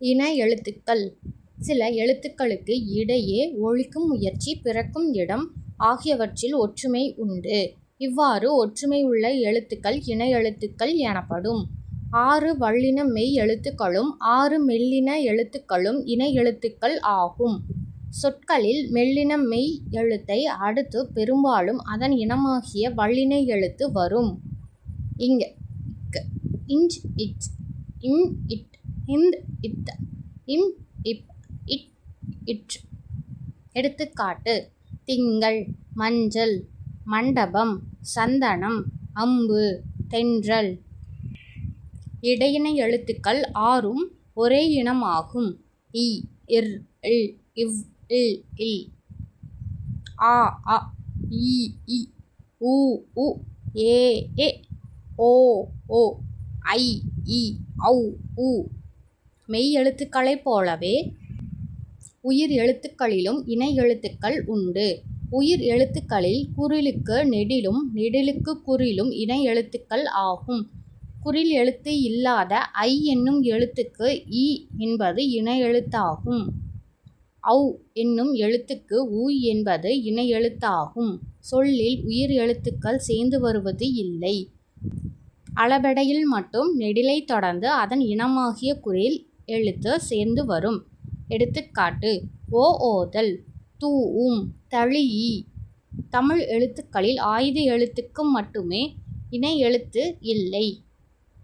இன எழுத்துக்கள் சில எழுத்துக்களுக்கு இடையே ஒழிக்கும் முயற்சி பிறக்கும் இடம் ஆகியவற்றில் ஒற்றுமை உண்டு. இவ்வாறு ஒற்றுமை உள்ள எழுத்துக்கள் இன எழுத்துக்கள் எனப்படும். ஆறு வல்லின மெய் எழுத்துக்களும் ஆறு மெல்லின எழுத்துக்களும் இன எழுத்துக்கள் ஆகும். சொற்களில் மெல்லின மெய் எழுத்தை அடுத்து பெரும்பாலும் அதன் இனமாகிய வல்லின எழுத்து வரும். இங்க இஞ்ச் இட் இன் இட் இந்த் இத் இம் இப் இட் இட் எடுத்துக்காட்டு திங்கள் மஞ்சள் மண்டபம் சந்தனம் அம்பு தென்றல். இடையினை எழுத்துக்கள் ஆறும் ஒரே இனமாகும். இ இர் இல் இவ் இல் இல். ஆ அ இ இ உ உ ஏ ஏ ஓ ஓ ஐ இ ஔ உ. மெய் எழுத்துக்களைப் போலவே உயிர் எழுத்துக்களிலும் இணை எழுத்துக்கள் உண்டு. உயிர் எழுத்துக்களில் குறிலுக்கு நெடிலும் நெடிலுக்கு குறிலும் இணை எழுத்துக்கள் ஆகும். குறில் எழுத்து இல்லாத ஐ என்னும் எழுத்துக்கு இ என்பது இணை எழுத்தாகும். ஔ என்னும் எழுத்துக்கு உ என்பது இணை எழுத்தாகும். சொல்லில் உயிர் எழுத்துக்கள் சேர்ந்து வருவது இல்லை. அளபெடையில் மட்டும் நெடிலைத் தொடர்ந்து அதன் இனமாகிய குறில் எழுத்து சேர்ந்து வரும். எடுத்துக்காட்டு ஓ ஓதல் தூஉம் தழியி தமிழ் எழுத்துக்களில் ஆயுத எழுத்துக்கு மட்டுமே இணை எழுத்து இல்லை.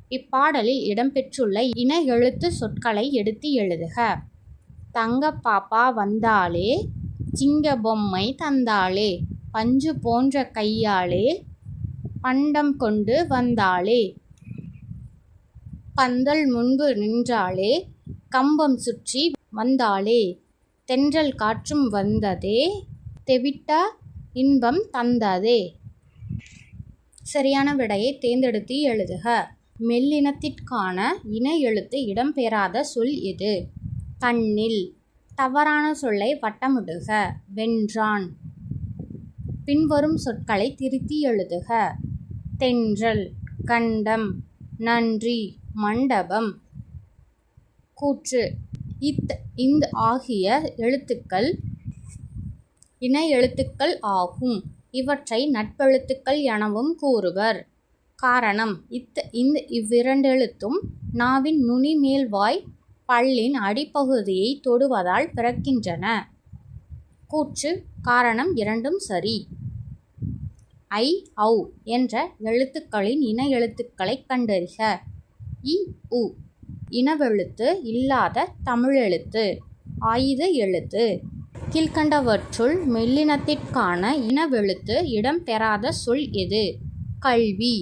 இப்பாடலில் இடம்பெற்றுள்ள இன எழுத்து சொற்களை எடுத்து எழுதுக. தங்க பாப்பா வந்தாளே சிங்க பொம்மை தந்தாளே பஞ்சு போன்ற கையாளே பண்டம் கொண்டு வந்தாளே. பந்தல் முன்பு நின்றாளே கம்பம் சுற்றி வந்தாளே தென்றல் காற்றும் வந்ததே தெவிட்டா இன்பம் தந்ததே. சரியான விடையைத் தேர்ந்தெடுத்து எழுதுக. மெல்லினத்திற்கான இன எழுத்து இடம்பெறாத சொல் எது? தண்ணில் தவறான சொல்லை வட்டமிடுக. வென்றான். பின்வரும் சொற்களை திருத்தி எழுதுக. தென்றல் கண்டம் நன்றி மண்டபம். கூற்று இத் இந்த ஆகிய எழுத்துக்கள் இணை எழுத்துக்கள் ஆகும். இவற்றை நட்பெழுத்துக்கள் எனவும் கூறுவர். காரணம் இத் இந்த இவ்விரண்டெழுத்தும் நாவின் நுனி மேல்வாய் பல்லின் அடிப்பகுதியைத் தொடுவதால் பிறக்கின்றன. கூற்று காரணம் இரண்டும் சரி. ஐ ஔ என்ற எழுத்துக்களின் இணை எழுத்துக்களைக் கண்டறிக. இ உ இனவெழுத்து இல்லாத தமிழெழுத்து. ஆயுத எழுத்து. கீழ்க்கண்டவற்றுள் மெல்லினத்திற்கான இனவெழுத்து இடம்பெறாத சொல் எது? கல்வி